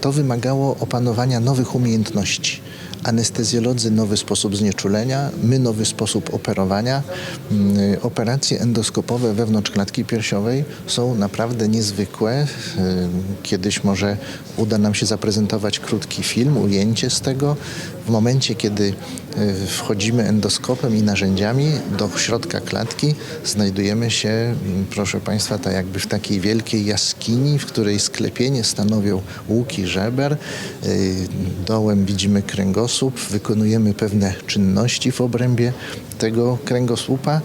to wymagało opanowania nowych umiejętności. Anestezjolodzy nowy sposób znieczulenia, my nowy sposób operowania. Mm, Operacje endoskopowe wewnątrz klatki piersiowej są naprawdę niezwykłe. Ym, Kiedyś może uda nam się zaprezentować krótki film, ujęcie z tego. W momencie, kiedy wchodzimy endoskopem i narzędziami do środka klatki, znajdujemy się, mm, proszę Państwa, tak jakby w takiej wielkiej jaskini, w której sklepienie stanowią łuki żeber. Y, Dołem widzimy kręgosłup, wykonujemy pewne czynności w obrębie tego kręgosłupa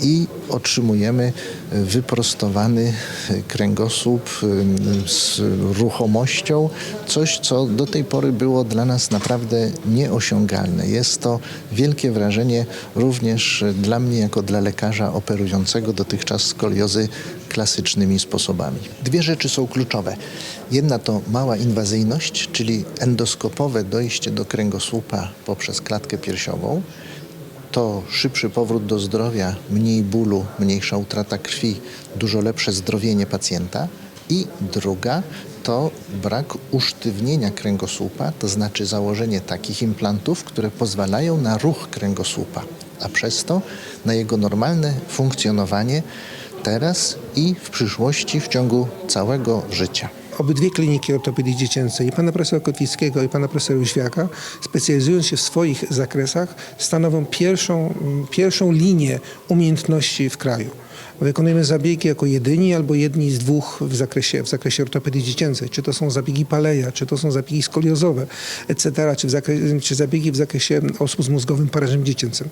i otrzymujemy wyprostowany kręgosłup z ruchomością, coś co do tej pory było dla nas naprawdę nieosiągalne. Jest to wielkie wrażenie również dla mnie jako dla lekarza operującego dotychczas skoliozy klasycznymi sposobami. Dwie rzeczy są kluczowe. Jedna to mała inwazyjność, czyli endoskopowe dojście do kręgosłupa poprzez klatkę piersiową to szybszy powrót do zdrowia, mniej bólu, mniejsza utrata krwi, dużo lepsze zdrowienie pacjenta. I druga to brak usztywnienia kręgosłupa, to znaczy założenie takich implantów, które pozwalają na ruch kręgosłupa, a przez to na jego normalne funkcjonowanie teraz i w przyszłości w ciągu całego życia. Obydwie kliniki ortopedii dziecięcej, i pana profesora Kotwickiego i pana profesora Jóźwiaka, specjalizując się w swoich zakresach, stanowią pierwszą, pierwszą linię umiejętności w kraju. Wykonujemy zabiegi jako jedyni albo jedni z dwóch w zakresie, w zakresie ortopedii dziecięcej. Czy to są zabiegi Paleja, czy to są zabiegi skoliozowe, etc., czy, w zakresie, czy zabiegi w zakresie osób z mózgowym parażem dziecięcym.